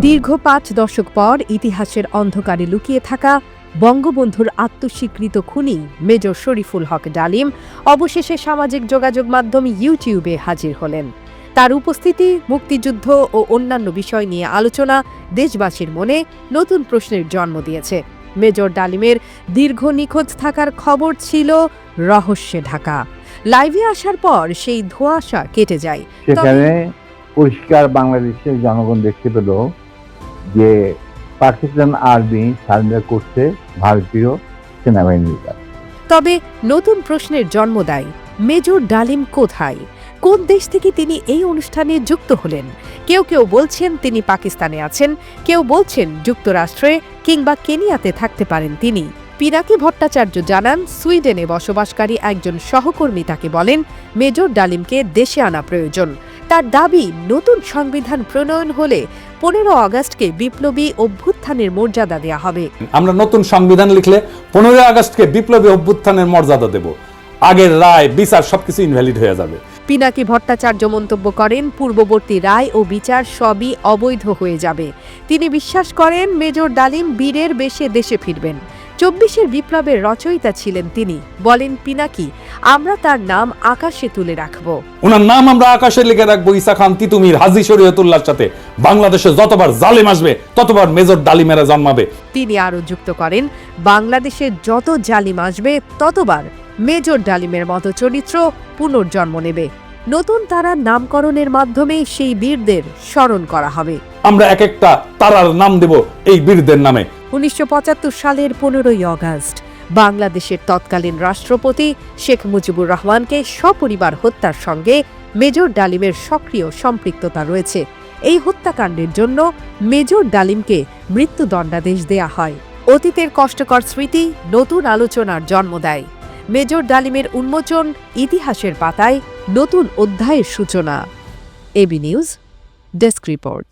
দীর্ঘ পাঁচ দশক পর ইতিহাসের অন্ধকারে লুকিয়ে থাকা বঙ্গবন্ধুর আত্মস্বীকৃত খুনি মেজর শরীফুল হক ডালিম অবশেষে সামাজিক যোগাযোগ মাধ্যম ইউটিউবে হাজির হলেন। তার উপস্থিতি, মুক্তিযুদ্ধ ও অন্যান্য বিষয় নিয়ে আলোচনা দেশবাসীর মনে নতুন প্রশ্নের জন্ম দিয়েছে। মেজর ডালিমের দীর্ঘ নিখোঁজ থাকার খবর ছিল রহস্যে ঢাকা। লাইভে আসার পর সেই ধোঁয়াশা কেটে যায়। সেখানে পরিষ্কার বাংলাদেশের জনগণ দেখতে পেল যে পাকিস্তান আর্মি সারেন্ডার করছে ভারতীয় সেনাবাহিনীর কাছে। তবে নতুন প্রশ্নের জন্ম দেয়, মেজর ডালিম কোথায়? কোন দেশ থেকে তিনি এই অনুষ্ঠানে যুক্ত হলেন? কেউ কেউ বলছেন তিনি পাকিস্তানে আছেন, কেউ বলছেন যুক্তরাষ্ট্রে কিংবা কেনিয়াতে থাকতে পারেন তিনি। পিনাকি ভট্টাচার্য জানান, সুইডেনে বসবাসকারী একজন সহকর্মী তাকে বলেন, মেজর ডালিমকে দেশে আনা প্রয়োজন। তার দাবি নতুন সংবিধান প্রণয়ন হলে পনেরো আগস্টকে বিপ্লবী অভ্যুত্থানের মর্যাদা দেওয়া হবে। আমরা নতুন সংবিধান লিখলে পনেরোই আগস্টকে বিপ্লবী অভ্যুত্থানের মর্যাদা দেব। আগের রায় বিচার সবকিছু ইনভ্যালিড হয়ে যাবে। পিনাকি ভট্টাচার্য মন্তব্য করেন পূর্ববর্তী রায় ও বিচার সবই অবৈধ হয়ে যাবে। তিনি বিশ্বাস করেন মেজর ডালিম বীরের বেশে দেশে ফিরবেন। চব্বিশের বিপ্লবের রচয়িতা ছিলেন তিনি। বলেন পিনাকি আমরা তার নাম আকাশে তুলে রাখব। ওনার নাম আমরা আকাশে লিখে রাখব ইসা খান তিতুমির হাজি শরীয়তুল্লাহর সাথে। বাংলাদেশে যতবার জালেম আসবে ততবার মেজর ডালিমেরা জন্মাবে। তিনি আরও যুক্ত করেন বাংলাদেশে যত জালিম আসবে ততবার মেজর ডালিমের মতো চরিত্র পুনর্জন্ম নেবে। নতুন তারার নামকরণের মাধ্যমে সেই বীরদের স্মরণ করা হবে। আমরা এক একটা তারার নাম দেব এই বীরদের নামে। উনিশশো পঁচাত্তর সালের পনেরোই অগাস্ট। বাংলাদেশের তৎকালীন রাষ্ট্রপতি শেখ মুজিবুর রহমানকে সপরিবার হত্যার সঙ্গে মেজর ডালিমের সক্রিয় সম্পৃক্ততা রয়েছে। এই হত্যাকাণ্ডের জন্য মেজর ডালিমকে মৃত্যুদণ্ডাদেশ দেয়া হয়। অতীতের কষ্টকর স্মৃতি নতুন আলোচনার জন্ম দেয়। মেজর ডালিমের উন্মোচন ইতিহাসের পাতায় নতুন অধ্যায়ের সূচনা। AB news, desk report.